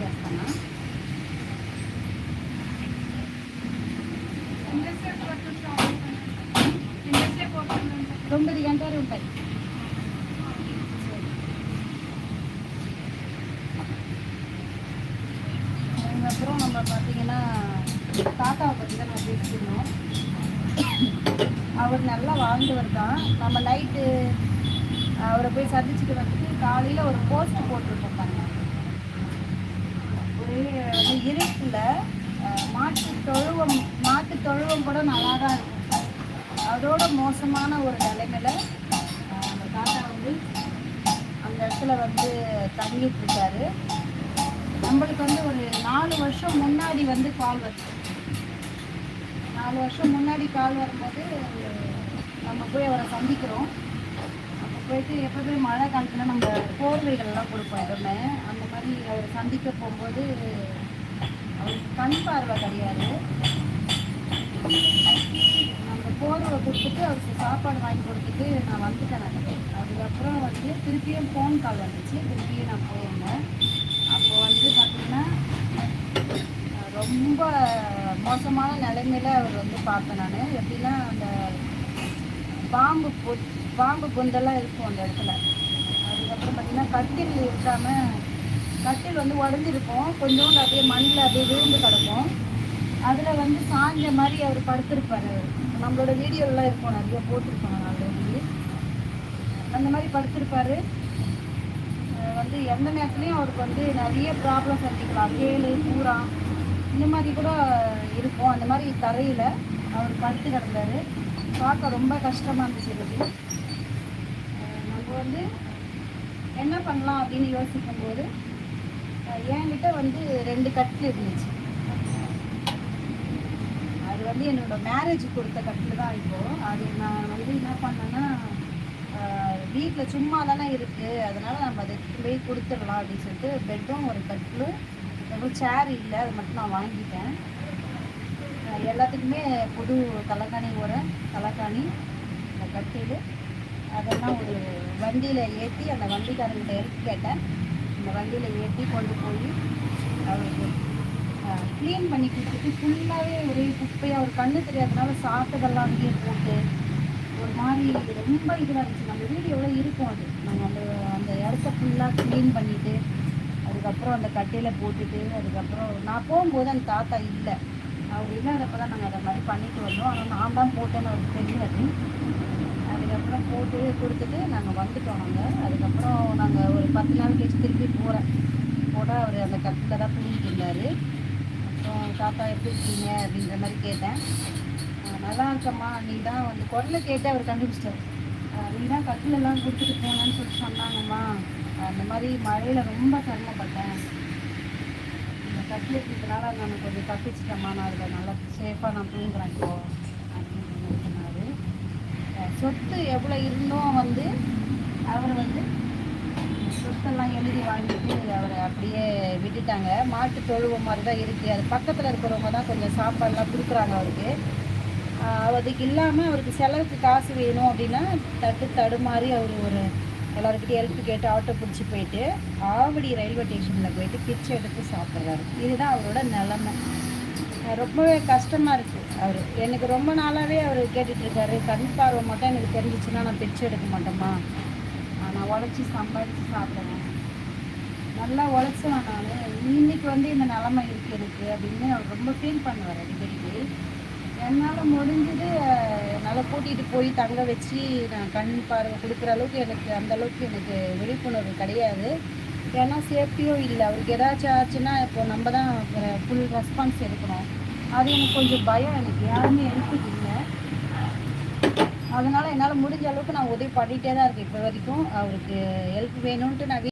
చేస్తాను ఎంతసేపు పడుతుంది షాపింగ్ ఎంతసేపు పడుతుంది తొమ్మిది గంటలు ఉంటాయి அதுக்கப்புறம் நம்ம பார்த்தீங்கன்னா தாத்தாவை பற்றி தான் நம்ம பேசியிருந்தோம் அவர் நல்லா வாழ்ந்தவர் தான் நம்ம நைட்டு அவரை போய் சந்திச்சுட்டு வந்துட்டு காலையில் ஒரு போஸ்ட் போட்டுருக்கோம் பாருங்க இருட்டில் மாட்டு தொழுவம் மாட்டு தொழுவம் கூட நல்லா தான் இருக்கும். அதோட மோசமான ஒரு நிலைமையில் அந்த தாத்தா வந்து அந்த இடத்துல வந்து தங்கிட்டு இருக்காரு. நம்மளுக்கு வந்து ஒரு நாலு வருஷம் முன்னாடி வந்து கால் வருது. நாலு வருஷம் முன்னாடி கால் வரும்போது நம்ம போய் அவரை சந்திக்கிறோம். அப்போ போயிட்டு எப்போதுமே மழை காலத்தில் நம்ம போர்வைகள்லாம் கொடுப்போம் எப்பவுமே. அந்த மாதிரி அவரை சந்திக்க போகும்போது கண் பார்வை கிடையாது. அந்த போர்வை கொடுத்துட்டு அவருக்கு சாப்பாடு வாங்கி கொடுத்துட்டு நான் வந்துட்டேன் நான். அதுக்கப்புறம் வந்து திருப்பியும் ஃபோன் கால் வந்துச்சு. திருப்பியும் நான் போயிருந்தேன். அப்போ வந்து பார்த்தீங்கன்னா ரொம்ப மோசமான நிலைமையில் அவர் வந்து பார்த்தேன் நான். எப்படின்னா அந்த பாம்பு பொ பாம்பு குந்தெல்லாம் இருக்கும் அந்த இடத்துல. அதுக்கப்புறம் பார்த்திங்கன்னா கட்டில் இருக்காமல் கட்டில் வந்து உடஞ்சிருக்கும். கொஞ்சோண்டு அப்படியே மண்ணில் அப்படியே விழுந்து கிடக்கும். அதில் வந்து சாஞ்ச மாதிரி அவர் படுத்திருப்பார். நம்மளோட வீடியோலாம் இருக்கும். நிறைய போட்டிருக்கோம் ஆல்ரெடி அந்த மாதிரி படுத்திருப்பார். வந்து எந்த நேரத்துலையும் அவருக்கு வந்து நிறைய ப்ராப்ளம் சந்திக்கலாம். கேளு பூரா இந்த மாதிரி கூட இருக்கும். அந்த மாதிரி தரையில் அவர் படுத்து கிடந்தார். பார்க்க ரொம்ப கஷ்டமாக இருந்துச்சு இருக்கு நம்ம வந்து என்ன பண்ணலாம் அப்படின்னு யோசிக்கும்போது என்கிட்ட வந்து ரெண்டு கட்டில் இருந்துச்சு. அது வந்து என்னோட மேரேஜ் கொடுத்த கட்டில் தான் இப்போ. அது நான் வந்து என்ன பண்ணேன்னா வீட்டில் சும்மா தானே இருக்குது அதனால நம்ம அதை போய் கொடுத்துடலாம் அப்படின்னு சொல்லிட்டு பெட்டும் ஒரு கட்டிலும் எதுவும் சேர் இல்லை அது மட்டும் நான் வாங்கிட்டேன். எல்லாத்துக்குமே புது தலைக்காணி உரம் தலைக்காணி இந்த கட்டில். அதெல்லாம் ஒரு வண்டியில் ஏற்றி அந்த வண்டிக்காரங்கிட்ட எடுத்து கேட்டேன். அந்த வண்டியில் ஏற்றி கொண்டு போய் அவருக்கு க்ளீன் பண்ணி கொடுத்துட்டு ஃபுல்லாகவே ஒரே குப்பையாக ஒரு கண்ணு தெரியாதனால சாப்பிட்டதெல்லாம் அங்கேயே போட்டு ஒரு மாதிரி ரொம்ப இதுவாக இருந்துச்சு. நம்ம வீடியோவில் இருக்கும் அது. நாங்கள் அந்த அந்த இடத்த ஃபுல்லாக க்ளீன் பண்ணிவிட்டு அதுக்கப்புறம் அந்த கட்டையில் போட்டுட்டு அதுக்கப்புறம் நான் போகும்போது அந்த தாத்தா இல்லை. அவர் இல்லாதப்ப தான் நாங்கள் அதை மாதிரி பண்ணிட்டு வந்தோம். ஆனால் நான் தான் போட்டேன்னு அவருக்கு தெரியாது. அதுக்கப்புறம் போட்டு கொடுத்துட்டு நாங்கள் வந்துட்டோம் நாங்கள் அதுக்கப்புறம் நாங்கள் ஒரு பத்து நாள் கழிச்சு திருப்பி போகிறேன் போனால் அவர் அந்த கட்டில் தான் தூங்கிட்டு இருந்தார். அப்புறம் தாத்தா எப்படி இருக்கீங்க? அப்படின்ற மாதிரி கேட்டேன். நல்லா இருக்கம்மா. நீ தான் வந்து குரலை கேட்டு அவர் கண்டுபிடிச்சிட்டார். நீ தான் கட்டிலெல்லாம் கொடுத்துட்டு போனேன்னு சொல்லி சொன்னாங்கம்மா. அந்த மாதிரி மழையில் ரொம்ப சிரமப்பட்டேன் கட்டி இருக்கிறதுனால நான் கொஞ்சம் தப்பிச்சிட்டேம்மா. நான் அதில் நல்லா சேஃபாக நான் தூங்குறேன் இப்போ அப்படின்னு சொன்னார். சொத்து எவ்வளோ இருந்தும் வந்து அவர் வந்து சொத்தெல்லாம் எழுதி வாங்கிட்டு அவரை அப்படியே விட்டுட்டாங்க. மாட்டு தொழுவ மாதிரி தான் இருக்குது அது பக்கத்தில் இருக்கிறவங்க தான் கொஞ்சம் சாப்பாடுலாம் கொடுக்குறாங்க அவருக்கு. அதுக்கு இல்லாமல் அவருக்கு செலவுக்கு காசு வேணும் அப்படின்னா தட்டு தடுமாறி அவர் ஒரு எல்லாருக்கிட்டையும் ஹெல்ப் கேட்டு ஆட்டோ பிடிச்சி போயிட்டு ஆவடி ரயில்வே ஸ்டேஷனில் போயிட்டு பிச்சை எடுத்து சாப்பிட்றாரு. இதுதான் அவரோட நிலமை. ரொம்பவே கஷ்டமாக இருக்குது அவர். எனக்கு ரொம்ப நாளாகவே அவர் கேட்டுட்ருக்காரு கண் பார்வை மட்டும் எனக்கு தெரிஞ்சிச்சுன்னா நான் பிச்சை எடுக்க மாட்டோமா நான் உழைச்சி சம்பாதிச்சு சாப்பிடுவேன் நல்லா உழைச்சேன் நான். இன்னைக்கு வந்து இந்த நிலமை இருக்கு எனக்கு அப்படின்னு அவர் ரொம்ப ஃபீல் பண்ணுவார் அடிக்கடிக்கு என்னால் முடிஞ்சது என்னால் கூட்டிகிட்டு போய் தங்க வச்சு நான் கண் பார்வை கொடுக்குற அளவுக்கு எனக்கு அந்த அளவுக்கு எனக்கு விழிப்புணர்வு கிடையாது. ஏன்னா சேஃப்டியும் இல்லை. அவருக்கு ஏதாச்சும் ஆச்சுன்னா இப்போ நம்ம தான் ஃபுல் ரெஸ்பான்ஸ் எடுக்கணும். அது எனக்கு கொஞ்சம் பயம். எனக்கு யாருமே ஹெல்ப்புக்கு இல்லை. அதனால் என்னால் முடிஞ்ச அளவுக்கு நான் உதவி பண்ணிகிட்டே தான் இருக்கேன். இப்போ வரைக்கும் அவருக்கு ஹெல்ப் வேணும்ன்ட்டு நான்